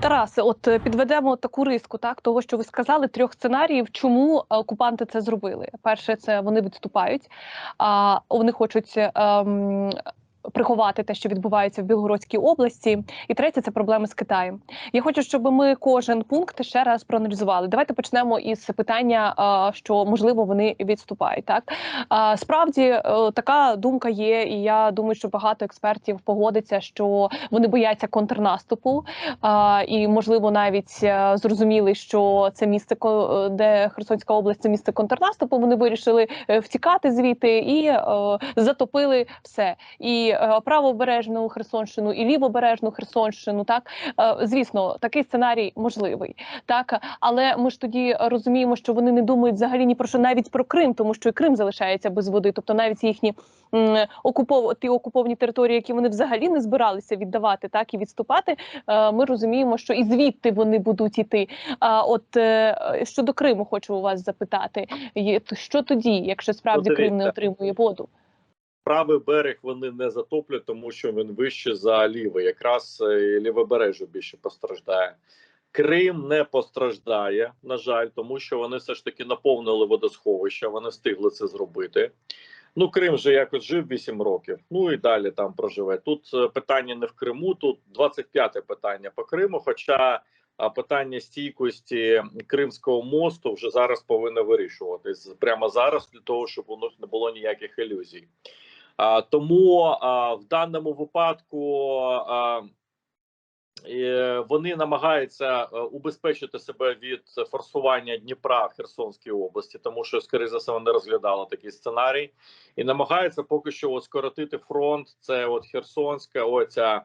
Тарасе, от е, підведемо таку риску, так того, що ви сказали, трьох сценаріїв, чому е, окупанти це зробили. Перше, це вони відступають, а вони хочуть. ем, Приховати те, що відбувається в Білгородській області, і третє це проблеми з Китаєм. Я хочу, щоб ми кожен пункт ще раз проаналізували. Давайте почнемо із питання, що можливо вони відступають. Так справді е, така думка є, і я думаю, що багато експертів погодиться, що вони бояться контрнаступу, і можливо навіть е, зрозуміли, що це місце, де Херсонська область це місце контрнаступу. Вони вирішили е, втікати звідти і затопили все. І правобережну Херсонщину, і лівобережну Херсонщину. Так Е, звісно, такий сценарій можливий. Так, але ми ж тоді розуміємо, що вони не думають взагалі ні про що, навіть про Крим, тому що і Крим залишається без води. Тобто навіть їхні м, окупов... ті окуповані території, які вони взагалі не збиралися віддавати, так і відступати. е, Ми розуміємо, що і звідти вони будуть іти. А от е, щодо Криму, хочу у вас запитати, що тоді, якщо справді Крим не отримує воду? Правий берег вони не затоплять, тому що він вище за лівий. Якраз е, лівобережжя більше постраждає. Крим не постраждає, на жаль, тому що вони все ж таки наповнили водосховища, вони встигли це зробити. Ну, Крим вже якось жив 8 років. Ну і далі там проживе. Тут е, питання не в Криму, тут 25-те питання по Криму. Хоча питання стійкості Кримського мосту вже зараз повинно вирішуватись прямо зараз, для того, щоб у них не було ніяких ілюзій. Тому в даному випадку вони намагаються е, убезпечити себе від форсування Дніпра в Херсонській області, тому що скоріше за все вони розглядали такий сценарій, і намагаються поки що от скоротити фронт. Це от Херсонська, оця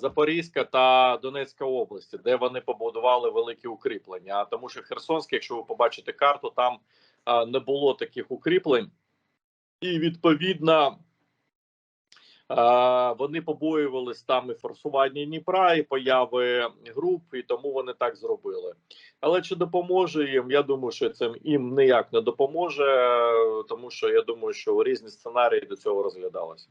Запорізька та Донецька області, де вони побудували великі укріплення. Тому, що Херсонська, якщо ви побачите карту, там не було таких укріплень, і відповідно. Вони побоювалися там і форсування Дніпра, і появи груп, і тому вони так зробили. Але чи допоможе їм? Я думаю, що це їм ніяк не допоможе, тому що я думаю, що різні сценарії до цього розглядалися.